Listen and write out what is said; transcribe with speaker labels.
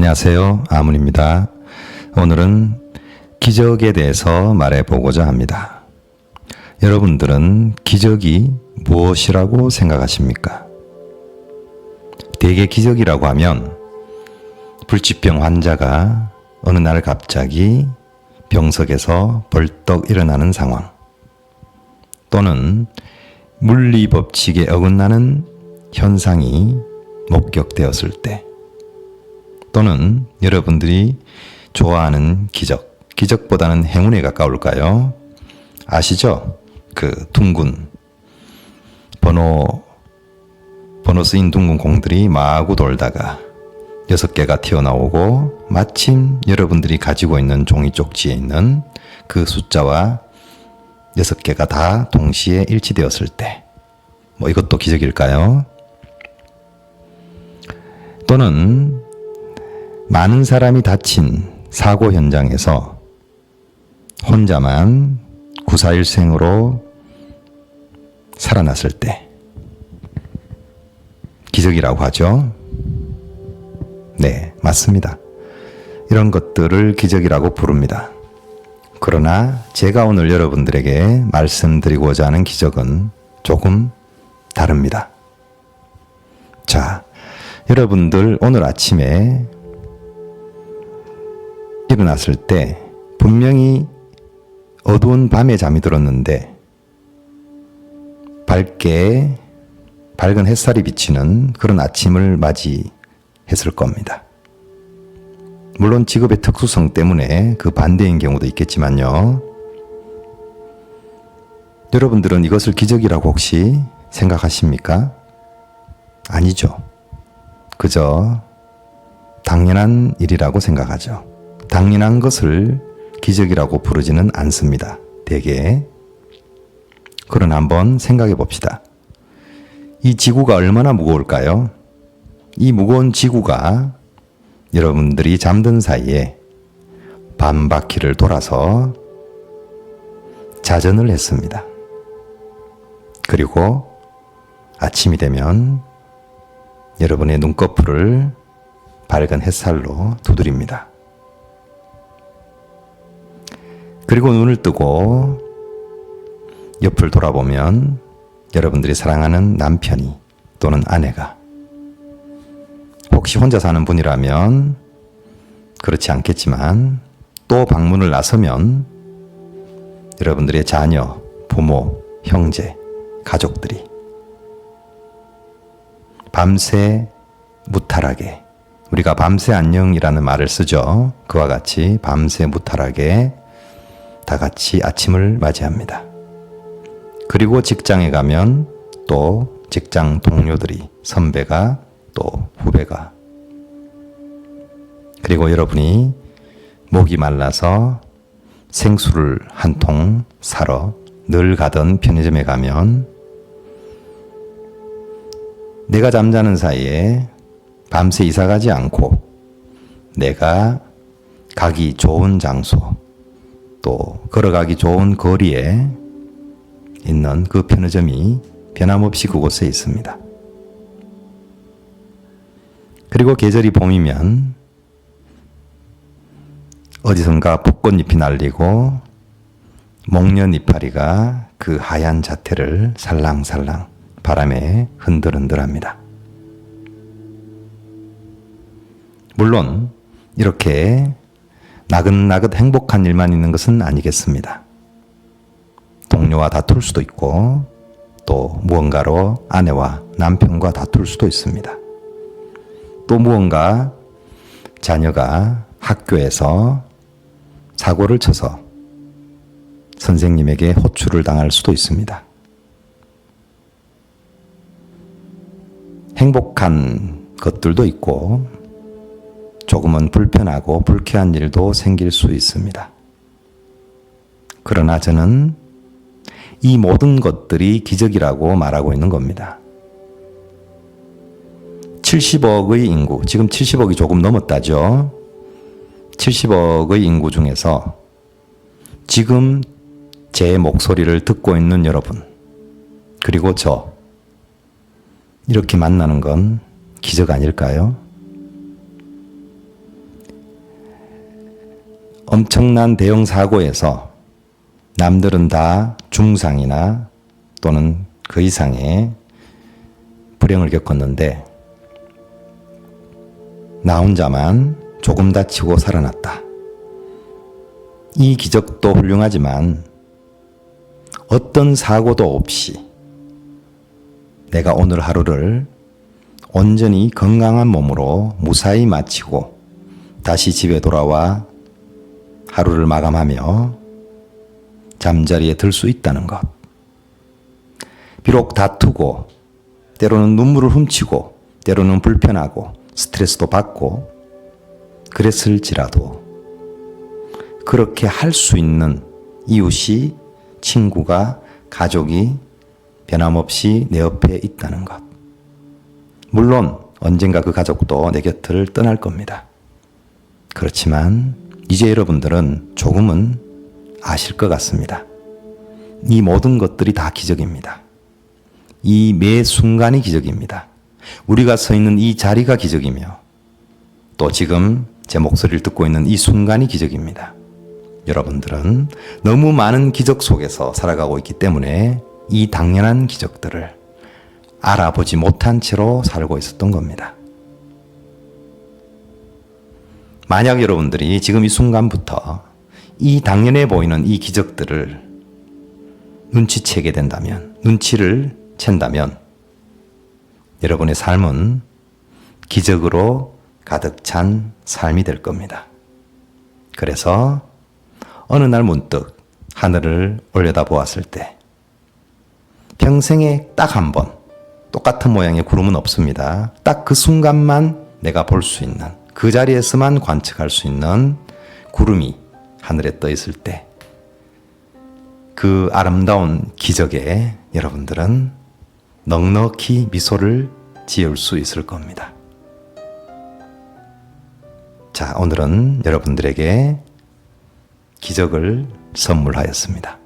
Speaker 1: 안녕하세요. 아문입니다. 오늘은 기적에 대해서 말해보고자 합니다. 여러분들은 기적이 무엇이라고 생각하십니까? 대개 기적이라고 하면 불치병 환자가 어느 날 갑자기 병석에서 벌떡 일어나는 상황 또는 물리 법칙에 어긋나는 현상이 목격되었을 때 또는 여러분들이 좋아하는 기적, 기적보다는 행운에 가까울까요? 아시죠? 그 둥근 번호 번호 쓰인 둥근 공들이 마구 돌다가 여섯 개가 튀어나오고 마침 여러분들이 가지고 있는 종이 쪽지에 있는 그 숫자와 여섯 개가 다 동시에 일치되었을 때, 뭐 이것도 기적일까요? 또는 많은 사람이 다친 사고 현장에서 혼자만 구사일생으로 살아났을 때, 기적이라고 하죠. 네, 맞습니다. 이런 것들을 기적이라고 부릅니다. 그러나 제가 오늘 여러분들에게 말씀드리고자 하는 기적은 조금 다릅니다. 자, 여러분들 오늘 아침에 일어났을 때 분명히 어두운 밤에 잠이 들었는데 밝게 밝은 햇살이 비치는 그런 아침을 맞이했을 겁니다. 물론 직업의 특수성 때문에 그 반대인 경우도 있겠지만요. 여러분들은 이것을 기적이라고 혹시 생각하십니까? 아니죠. 그저 당연한 일이라고 생각하죠. 당연한 것을 기적이라고 부르지는 않습니다. 대개. 그러나 한번 생각해 봅시다. 이 지구가 얼마나 무거울까요? 이 무거운 지구가 여러분들이 잠든 사이에 반 바퀴를 돌아서 자전을 했습니다. 그리고 아침이 되면 여러분의 눈꺼풀을 밝은 햇살로 두드립니다. 그리고 눈을 뜨고 옆을 돌아보면 여러분들이 사랑하는 남편이 또는 아내가 혹시 혼자 사는 분이라면 그렇지 않겠지만 또 방문을 나서면 여러분들의 자녀, 부모, 형제, 가족들이 밤새 무탈하게 우리가 밤새 안녕이라는 말을 쓰죠. 그와 같이 밤새 무탈하게 다 같이 아침을 맞이합니다. 그리고 직장에 가면 또 직장 동료들이 선배가 또 후배가 그리고 여러분이 목이 말라서 생수를 한 통 사러 늘 가던 편의점에 가면 내가 잠자는 사이에 밤새 이사 가지 않고 내가 가기 좋은 장소 또 걸어가기 좋은 거리에 있는 그 편의점이 변함없이 그곳에 있습니다. 그리고 계절이 봄이면 어디선가 벚꽃잎이 날리고 목련 이파리가 그 하얀 자태를 살랑살랑 바람에 흔들흔들합니다. 물론 이렇게 나긋나긋 행복한 일만 있는 것은 아니겠습니다. 동료와 다툴 수도 있고 또 무언가로 아내와 남편과 다툴 수도 있습니다. 또 무언가 자녀가 학교에서 사고를 쳐서 선생님에게 호출을 당할 수도 있습니다. 행복한 것들도 있고 조금은 불편하고 불쾌한 일도 생길 수 있습니다. 그러나 저는 이 모든 것들이 기적이라고 말하고 있는 겁니다. 70억의 인구, 지금 70억이 조금 넘었다죠. 70억의 인구 중에서 지금 제 목소리를 듣고 있는 여러분, 그리고 저, 이렇게 만나는 건 기적 아닐까요? 엄청난 대형 사고에서 남들은 다 중상이나 또는 그 이상의 불행을 겪었는데 나 혼자만 조금 다치고 살아났다. 이 기적도 훌륭하지만 어떤 사고도 없이 내가 오늘 하루를 온전히 건강한 몸으로 무사히 마치고 다시 집에 돌아와 하루를 마감하며 잠자리에 들 수 있다는 것. 비록 다투고 때로는 눈물을 훔치고 때로는 불편하고 스트레스도 받고 그랬을지라도 그렇게 할 수 있는 이웃이 친구가 가족이 변함없이 내 옆에 있다는 것. 물론 언젠가 그 가족도 내 곁을 떠날 겁니다. 그렇지만 이제 여러분들은 조금은 아실 것 같습니다. 이 모든 것들이 다 기적입니다. 이 매 순간이 기적입니다. 우리가 서 있는 이 자리가 기적이며 또 지금 제 목소리를 듣고 있는 이 순간이 기적입니다. 여러분들은 너무 많은 기적 속에서 살아가고 있기 때문에 이 당연한 기적들을 알아보지 못한 채로 살고 있었던 겁니다. 만약 여러분들이 지금 이 순간부터 이 당연해 보이는 이 기적들을 눈치채게 된다면, 눈치를 챈다면, 여러분의 삶은 기적으로 가득 찬 삶이 될 겁니다. 그래서 어느 날 문득 하늘을 올려다 보았을 때, 평생에 딱 한 번, 똑같은 모양의 구름은 없습니다. 딱 그 순간만 내가 볼 수 있는, 그 자리에서만 관측할 수 있는 구름이 하늘에 떠 있을 때, 그 아름다운 기적에 여러분들은 넉넉히 미소를 지을 수 있을 겁니다. 자, 오늘은 여러분들에게 기적을 선물하였습니다.